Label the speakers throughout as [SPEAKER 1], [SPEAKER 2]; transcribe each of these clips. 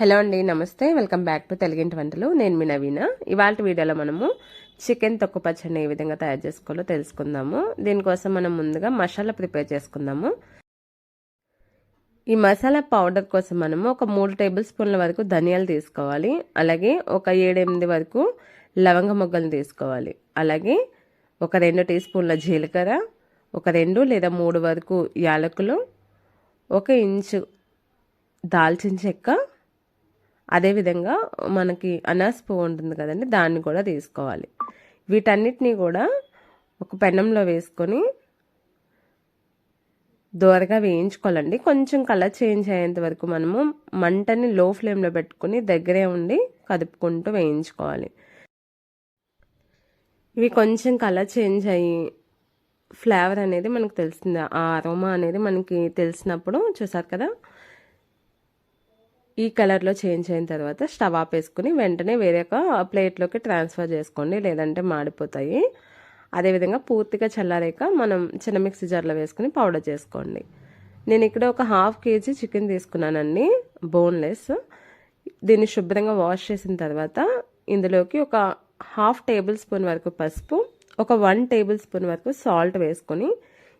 [SPEAKER 1] Hello అండి నమస్తే. Welcome back to తెలుగింటి వంటలు. నేను మీ నవీన. ఇవాళ వీడియోలో మనము చికెన్ తొక్కు పచ్చడిని ఏ విధంగా తయారు చేసుకోవాలో తెలుసుకుందాము. దీనికోసం మనం ముందుగా మసాలా ప్రిపేర్ చేసుకుందాము. ఈ మసాలా పౌడర్ కోసం మనము ఒక మూడు టేబుల్ స్పూన్ల వరకు ధనియాలు తీసుకోవాలి. అలాగే ఒక ఏడెనిమిది వరకు లవంగ మొగ్గలు తీసుకోవాలి. అలాగే ఒక రెండు టీ స్పూన్ల జీలకర్ర ఒక రెండు లేదా మూడు వరకు యాలకులు ఒక ఇంచు దాల్చిన చెక్క అదేవిధంగా మనకి అనాస్ పువ్వు ఉంటుంది కదండి దాన్ని కూడా తీసుకోవాలి. వీటన్నిటినీ కూడా ఒక పెన్నంలో వేసుకొని దోరగా వేయించుకోవాలండి. కొంచెం కలర్ చేంజ్ అయ్యేంత వరకు మనము మంటని లో ఫ్లేమ్లో పెట్టుకుని దగ్గరే ఉండి కదుపుకుంటూ వేయించుకోవాలి. ఇవి కొంచెం కలర్ చేంజ్ అయ్యి ఫ్లేవర్ అనేది మనకు తెలిసింది ఆ అరోమా అనేది మనకి తెలిసినప్పుడు చూసారు కదా ఈ కలర్లో చేంజ్ అయిన తర్వాత స్టవ్ ఆపేసుకుని వెంటనే వేరే ఒక ప్లేట్లోకి ట్రాన్స్ఫర్ చేసుకోండి లేదంటే మాడిపోతాయి. అదేవిధంగా పూర్తిగా చల్లారాక మనం చిన్న మిక్సీ జార్లో వేసుకుని పౌడర్ చేసుకోండి. నేను ఇక్కడ ఒక హాఫ్ కేజీ చికెన్ తీసుకున్నానండి బోన్లెస్ దీన్ని శుభ్రంగా వాష్ చేసిన తర్వాత ఇందులోకి ఒక హాఫ్ టేబుల్ స్పూన్ వరకు పసుపు ఒక వన్ టేబుల్ స్పూన్ వరకు సాల్ట్ వేసుకొని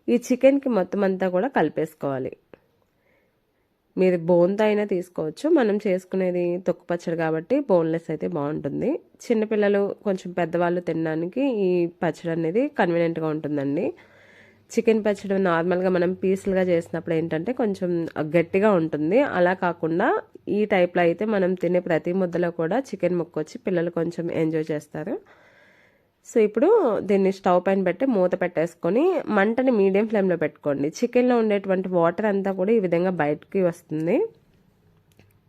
[SPEAKER 1] ఈ చికెన్కి మొత్తం అంతా కూడా కలిపేసుకోవాలి. మీరు బోన్తో అయినా తీసుకోవచ్చు. మనం చేసుకునేది తొక్కు పచ్చడి కాబట్టి బోన్లెస్ అయితే బాగుంటుంది. చిన్నపిల్లలు కొంచెం పెద్దవాళ్ళు తినడానికి ఈ పచ్చడి అనేది కన్వీనియంట్గా ఉంటుందండి. చికెన్ పచ్చడి నార్మల్గా మనం పీసులుగా చేసినప్పుడు ఏంటంటే కొంచెం గట్టిగా ఉంటుంది. అలా కాకుండా ఈ టైప్లో అయితే మనం తినే ప్రతి ముద్దలో కూడా చికెన్ ముక్కొచ్చి పిల్లలు కొంచెం ఎంజాయ్ చేస్తారు. సో ఇప్పుడు దీన్ని స్టవ్ పైన పెట్టి మూత పెట్టేసుకొని మంటని మీడియం ఫ్లేమ్లో పెట్టుకోండి. చికెన్లో ఉండేటువంటి వాటర్ అంతా కూడా ఈ విధంగా బయటకి వస్తుంది.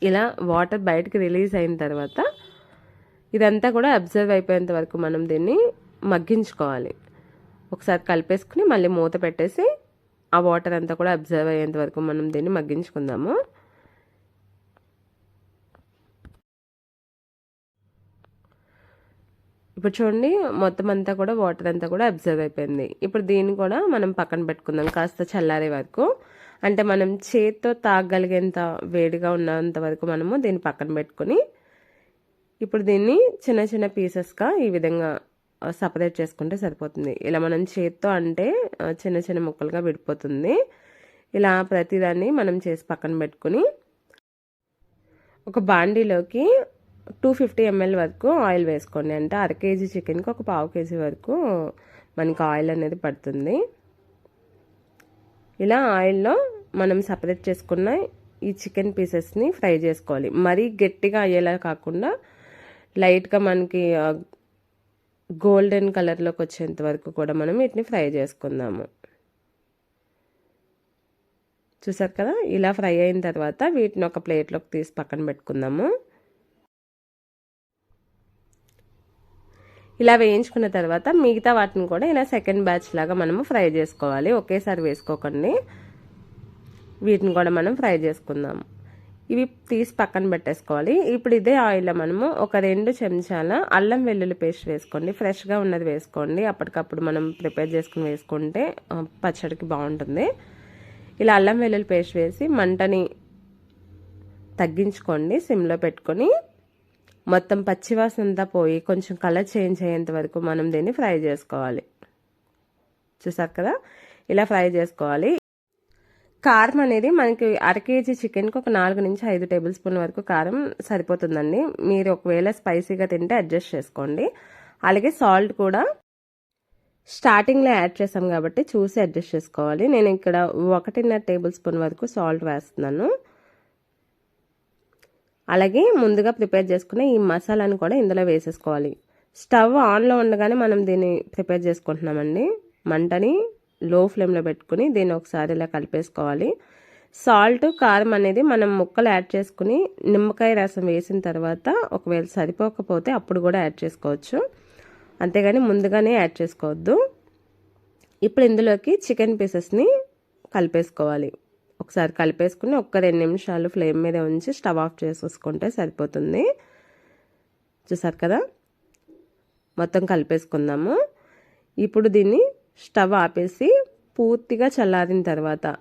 [SPEAKER 1] ఇలా వాటర్ బయటకి రిలీజ్ అయిన తర్వాత ఇదంతా కూడా అబ్జర్వ్ అయిపోయేంత వరకు మనం దీన్ని మగ్గించుకోవాలి. ఒకసారి కలిపేసుకుని మళ్ళీ మూత పెట్టేసి ఆ వాటర్ అంతా కూడా అబ్జర్వ్ అయ్యేంత వరకు మనం దీన్ని మగ్గించుకుందాము. ఇప్పుడు చూడండి మొత్తం అంతా కూడా వాటర్ అంతా కూడా అబ్జర్వ్ అయిపోయింది. ఇప్పుడు దీన్ని కూడా మనం పక్కన పెట్టుకుందాం కాస్త చల్లారే వరకు. అంటే మనం చేతితో తాగలిగేంత వేడిగా ఉన్నంత వరకు మనము దీన్ని పక్కన పెట్టుకొని ఇప్పుడు దీన్ని చిన్న చిన్న పీసెస్గా ఈ విధంగా సపరేట్ చేసుకుంటే సరిపోతుంది. ఇలా మనం చేత్తో అంటే చిన్న చిన్న ముక్కలుగా విడిపోతుంది. ఇలా ప్రతిదాన్ని మనం చేసి పక్కన పెట్టుకుని ఒక బాండీలోకి టూ ఫిఫ్టీ ఎంఎల్ వరకు ఆయిల్ వేసుకోండి. అంటే అర కేజీ చికెన్కి ఒక పావు కేజీ వరకు మనకి ఆయిల్ అనేది పడుతుంది. ఇలా ఆయిల్లో మనం సపరేట్ చేసుకున్న ఈ చికెన్ పీసెస్ని ఫ్రై చేసుకోవాలి. మరీ గట్టిగా అయ్యేలా కాకుండా లైట్గా మనకి గోల్డెన్ కలర్లోకి వచ్చేంత వరకు కూడా మనం వీటిని ఫ్రై చేసుకుందాము. చూసారు కదా? ఇలా ఫ్రై అయిన తర్వాత వీటిని ఒక ప్లేట్లోకి తీసి పక్కన పెట్టుకుందాము. ఇలా వేయించుకున్న తర్వాత మిగతా వాటిని కూడా ఇలా సెకండ్ బ్యాచ్ లాగా మనము ఫ్రై చేసుకోవాలి. ఒకేసారి వేసుకోకండి. వీటిని కూడా మనం ఫ్రై చేసుకుందాము. ఇవి తీసి పక్కన పెట్టేసుకోవాలి. ఇప్పుడు ఇదే ఆయిల్లో మనము ఒక రెండు చెంచాల అల్లం వెల్లుల్లి పేస్ట్ వేసుకోండి. ఫ్రెష్గా ఉన్నది వేసుకోండి. అప్పటికప్పుడు మనం ప్రిపేర్ చేసుకుని వేసుకుంటే పచ్చడికి బాగుంటుంది. ఇలా అల్లం వెల్లుల్లి పేస్ట్ వేసి మంటని తగ్గించుకోండి. సిమ్లో పెట్టుకొని మొత్తం పచ్చివాసన అంతా పోయి కొంచెం కలర్ చేంజ్ అయ్యేంత వరకు మనం దీన్ని ఫ్రై చేసుకోవాలి. చూసారు కదా? ఇలా ఫ్రై చేసుకోవాలి. కారం అనేది మనకి అర కేజీ చికెన్కి ఒక నాలుగు నుంచి ఐదు టేబుల్ స్పూన్ వరకు కారం సరిపోతుందండి. మీరు ఒకవేళ స్పైసీగా తింటే అడ్జస్ట్ చేసుకోండి. అలాగే సాల్ట్ కూడా స్టార్టింగ్లో యాడ్ చేసాం కాబట్టి చూసి అడ్జస్ట్ చేసుకోవాలి. నేను ఇక్కడ ఒకటిన్నర టేబుల్ స్పూన్ వరకు సాల్ట్ వేస్తున్నాను. అలాగే ముందుగా ప్రిపేర్ చేసుకునే ఈ మసాలాను కూడా ఇందులో వేసేసుకోవాలి. స్టవ్ ఆన్లో ఉండగానే మనం దీన్ని ప్రిపేర్ చేసుకుంటున్నామండి. మంటని లో ఫ్లేమ్లో పెట్టుకుని దీన్ని ఒకసారి ఇలా కలిపేసుకోవాలి. సాల్ట్ కారం అనేది మనం ముక్కలు యాడ్ చేసుకుని నిమ్మకాయ రసం వేసిన తర్వాత ఒకవేళ సరిపోకపోతే అప్పుడు కూడా యాడ్ చేసుకోవచ్చు. అంతేగాని ముందుగానే యాడ్ చేసుకోవద్దు. ఇప్పుడు ఇందులోకి చికెన్ పీసెస్ని కలిపేసుకోవాలి. ఒకసారి కలిపేసుకుని ఒక్క రెండు నిమిషాలు ఫ్లేమ్ మీద ఉంచి స్టవ్ ఆఫ్ చేసేసుకుంటే సరిపోతుంది. చూసారు కదా? మొత్తం కలిపేసుకుందాము. ఇప్పుడు దీన్ని స్టవ్ ఆపేసి పూర్తిగా చల్లారిన తర్వాత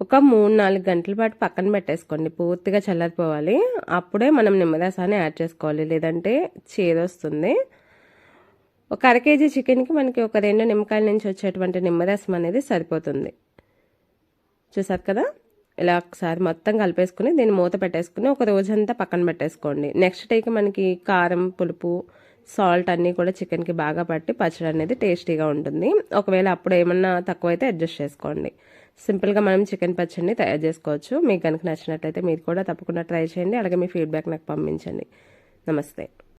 [SPEAKER 1] ఒక మూడు నాలుగు గంటల పాటు పక్కన పెట్టేసుకోండి. పూర్తిగా చల్లారిపోవాలి. అప్పుడే మనం నిమ్మరసాన్ని యాడ్ చేసుకోవాలి. లేదంటే చేదొస్తుంది. ఒక అర కేజీ చికెన్కి మనకి ఒక రెండు నిమ్మకాయల నుంచి వచ్చేటువంటి నిమ్మరసం అనేది సరిపోతుంది. చూసారు కదా? ఇలా ఒకసారి మొత్తం కలిపేసుకుని దీన్ని మూత పెట్టేసుకుని ఒక రోజంతా పక్కన పెట్టేసుకోండి. నెక్స్ట్ డేకి మనకి కారం పులుపు సాల్ట్ అన్నీ కూడా చికెన్కి బాగా పట్టి పచ్చడి అనేది టేస్టీగా ఉంటుంది. ఒకవేళ అప్పుడు ఏమన్నా తక్కువైతే అడ్జస్ట్ చేసుకోండి. సింపుల్గా మనం చికెన్ పచ్చడిని తయారు చేసుకోవచ్చు. మీకు కనుక నచ్చినట్లయితే మీరు కూడా తప్పకుండా ట్రై చేయండి. అలాగే మీ ఫీడ్బ్యాక్ నాకు పంపించండి. నమస్తే.